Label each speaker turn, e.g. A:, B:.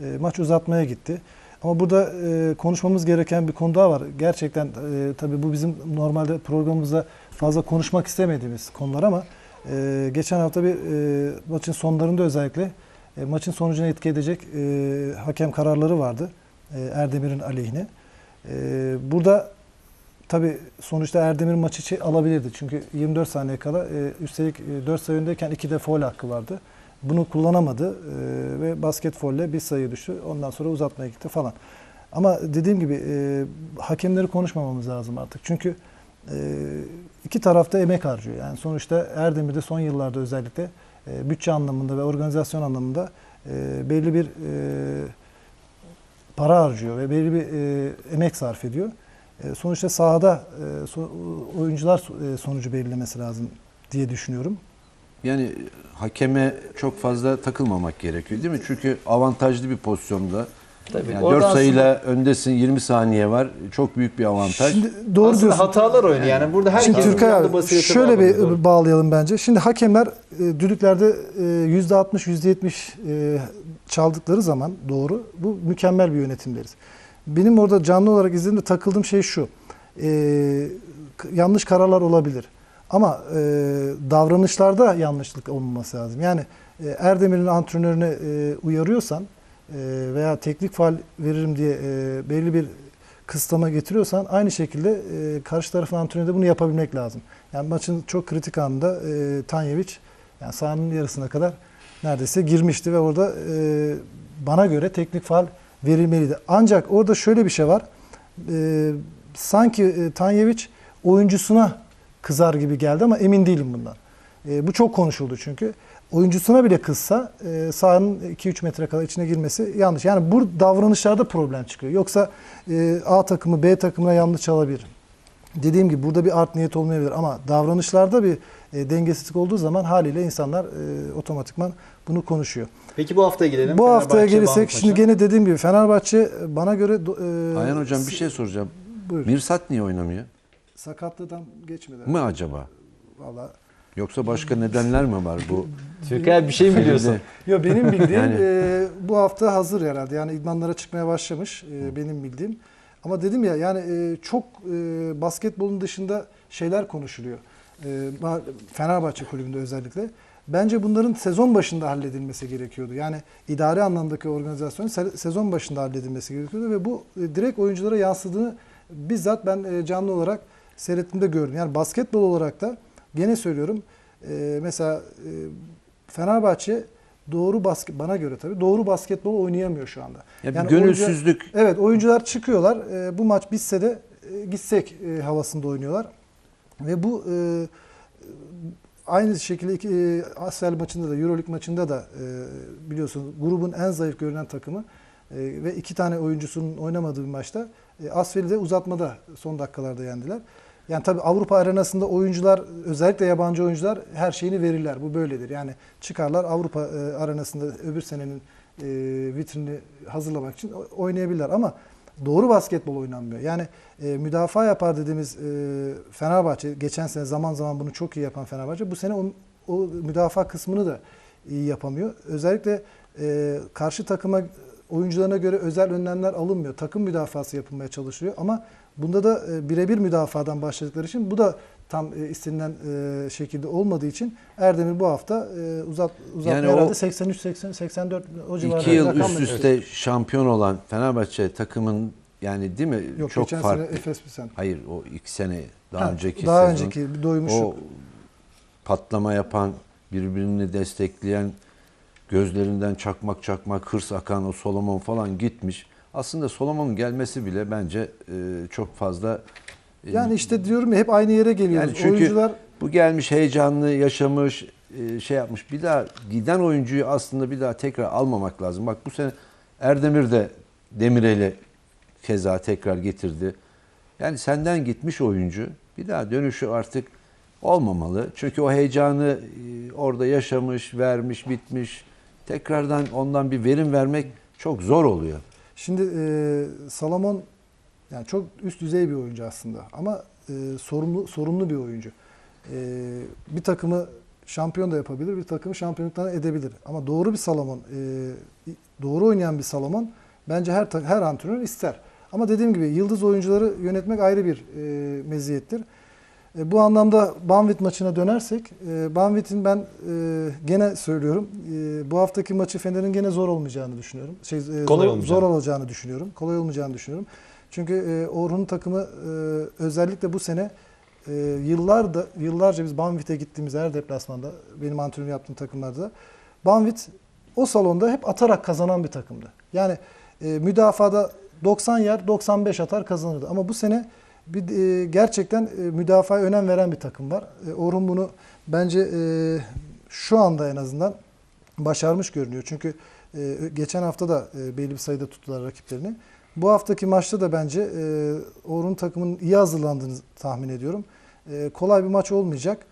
A: E, maç uzatmaya gitti. Ama burada e, konuşmamız gereken bir konu daha var. Gerçekten e, tabii bu bizim normalde programımızda fazla konuşmak istemediğimiz konular ama e, geçen hafta bir e, maçın sonlarında özellikle e, maçın sonucunu etki edecek e, hakem kararları vardı. E, Erdemir'in aleyhine. E, burada tabii sonuçta Erdemir maçı alabilirdi. Çünkü 24 saniye kala e, üstelik e, 4 sayı öndeyken 2 de foul hakkı vardı. Bunu kullanamadı e, ve basket folle bir sayı düştü. Ondan sonra uzatmaya gitti falan. Ama dediğim gibi hakemleri konuşmamamız lazım artık. Çünkü iki tarafta emek harcıyor. Yani sonuçta Erdemir'de son yıllarda özellikle bütçe anlamında ve organizasyon anlamında e, belli bir para harcıyor ve belli bir emek sarf ediyor. Sonuçta sahada oyuncular so- sonucu belirlemesi lazım diye düşünüyorum.
B: Yani hakeme çok fazla takılmamak gerekiyor değil mi? Çünkü avantajlı bir pozisyonda.
C: Tabii.
B: Yani
C: Orada
B: 4 sayıyla öndesin 20 saniye var. Çok büyük bir avantaj.
A: Şimdi doğru
C: aslında
A: diyorsun.
C: hatalar oyunu yani burada
A: Şimdi
C: herkesin
A: Türkay abi şöyle bir
C: Doğru.
A: bağlayalım bence. Şimdi hakemler e, düdüklerde e, %60 %70 e, çaldıkları zaman doğru bu mükemmel bir yönetim deriz. Benim orada canlı olarak izlediğimde takıldığım şey şu. E, yanlış kararlar olabilir. Ama e, davranışlarda yanlışlık olmaması lazım. Yani e, Erdemir'in antrenörüne e, uyarıyorsan e, veya teknik faal veririm diye e, belli bir kısıtlama getiriyorsan aynı şekilde e, karşı tarafın antrenörü de bunu yapabilmek lazım. Yani maçın çok kritik anında e, Tanyevic yani sahanın yarısına kadar neredeyse girmişti ve orada e, bana göre teknik faal verilmeliydi. Ancak orada şöyle bir şey var. E, sanki e, Tanyevic oyuncusuna kızar gibi geldi ama emin değilim bundan. E, bu çok konuşuldu çünkü. Oyuncusuna bile kızsa e, sahanın 2-3 metre kadar içine girmesi yanlış. Yani bu davranışlarda problem çıkıyor. Yoksa e, A takımı B takımına yanlış çalabilir. Dediğim gibi burada bir art niyet olmayabilir ama davranışlarda bir e, dengesizlik olduğu zaman haliyle insanlar e, otomatikman bunu konuşuyor.
C: Peki bu haftaya gelelim.
A: Bu haftaya gelirsek şimdi gene dediğim gibi Fenerbahçe bana göre e,
B: Ayhan hocam bir şey soracağım.
A: buyur.
B: Mirsat niye oynamıyor?
A: Sakatlıdan geçmedi.
B: Mı acaba?
A: Vallahi
B: Yoksa başka nedenler mi var bu?
C: Türkay bir şey mi biliyorsun?
A: Yo benim bildiğim
B: Yani-
A: e, bu hafta hazır herhalde. Yani idmanlara çıkmaya başlamış e, benim bildiğim. Ama dedim ya yani e, çok e, basketbolun dışında şeyler konuşuluyor. E, ba- Fenerbahçe kulübünde özellikle. Bence bunların sezon başında halledilmesi gerekiyordu. Yani idari anlamdaki organizasyonun se- sezon başında halledilmesi gerekiyordu ve bu e, direkt oyunculara yansıdığını bizzat ben e, canlı olarak seyrettiğimde gördüm. Yani basketbol olarak da gene söylüyorum e, mesela e, Fenerbahçe doğru basket bana göre tabii doğru basketbol oynayamıyor şu anda.
B: Ya
A: Yani
B: gönülsüzlük.
A: oyuncular- evet oyuncular çıkıyorlar. e, bu maç bitse de e, gitsek e, havasında oynuyorlar. Ve bu e, aynı şekilde iki, e, Asfel maçında da Euroleague maçında da e, biliyorsunuz grubun en zayıf görünen takımı e, ve iki tane oyuncusunun oynamadığı bir maçta e, Asfel'i de uzatmada son dakikalarda yendiler. Yani tabii Avrupa arenasında oyuncular özellikle yabancı oyuncular her şeyini verirler. Bu böyledir. Yani çıkarlar Avrupa e, arenasında öbür senenin e, vitrini hazırlamak için oynayabilirler ama doğru basketbol oynanmıyor. Yani e, müdafaa yapar dediğimiz e, Fenerbahçe geçen sene zaman zaman bunu çok iyi yapan Fenerbahçe bu sene o, o müdafaa kısmını da iyi yapamıyor. Özellikle e, karşı takıma oyuncularına göre özel önlemler alınmıyor. Takım müdafası yapılmaya çalışılıyor ama bunda da e, birebir müdafadan başladıkları için bu da tam e, istenilen e, şekilde olmadığı için Erdemir bu hafta e, uzat uzatmaya
B: Yani
A: herhalde 83 80 84 o civarda
B: İki yıl üst üste şampiyon olan Fenerbahçe takımın yani değil mi?
A: Yok
B: çok
A: geçen
B: farklı.
A: sene Efes bir sen.
B: Hayır o iki sene daha
A: Ha,
B: önceki
A: daha
B: sezon.
A: önceki doymuşluk.
B: O patlama yapan, birbirini destekleyen, gözlerinden çakmak çakmak hırs akan o Solomon falan gitmiş. Aslında Solomon'un gelmesi bile bence e, çok fazla e,
A: Yani işte diyorum ya hep aynı yere geliyoruz.
B: Yani çünkü
A: Oyuncular
B: bu gelmiş heyecanlı yaşamış e, şey yapmış. Bir daha giden oyuncuyu aslında bir daha tekrar almamak lazım. Bak bu sene Erdemir de Demirel'i keza tekrar getirdi. Yani senden gitmiş oyuncu bir daha dönüşü artık olmamalı. Çünkü o heyecanı orada yaşamış, vermiş, bitmiş. Tekrardan ondan bir verim vermek çok zor oluyor.
A: Şimdi e, Salomon yani çok üst düzey bir oyuncu aslında ama e, sorumlu sorumlu bir oyuncu. E, bir takımı şampiyon da yapabilir, bir takımı şampiyonluktan edebilir. Ama doğru bir Salomon e, doğru oynayan bir Salomon bence her her antrenör ister. Ama dediğim gibi yıldız oyuncuları yönetmek ayrı bir e, meziyettir. E, bu anlamda Banvit maçına dönersek, e, Banvit'in ben e, gene söylüyorum, e, bu haftaki maçı Fener'in gene zor olmayacağını düşünüyorum. Şey, e,
C: Kolay
A: zor,
C: olmayacağını.
A: zor olacağını düşünüyorum. Kolay olmayacağını düşünüyorum. Çünkü e, Orhun takımı e, özellikle bu sene e, yıllarda yıllarca biz Banvit'e gittiğimiz her deplasmanda benim antrenör yaptığım takımlarda Banvit o salonda hep atarak kazanan bir takımdı. Yani e, müdafada 90 yer 95 atar kazanırdı. Ama bu sene bir e, gerçekten e, müdafaya önem veren bir takım var. E, Orhun bunu bence e, şu anda en azından başarmış görünüyor. Çünkü e, geçen hafta da e, belli bir sayıda tuttular rakiplerini. Bu haftaki maçta da bence e, Orhun takımının iyi hazırlandığını tahmin ediyorum. E, kolay bir maç olmayacak.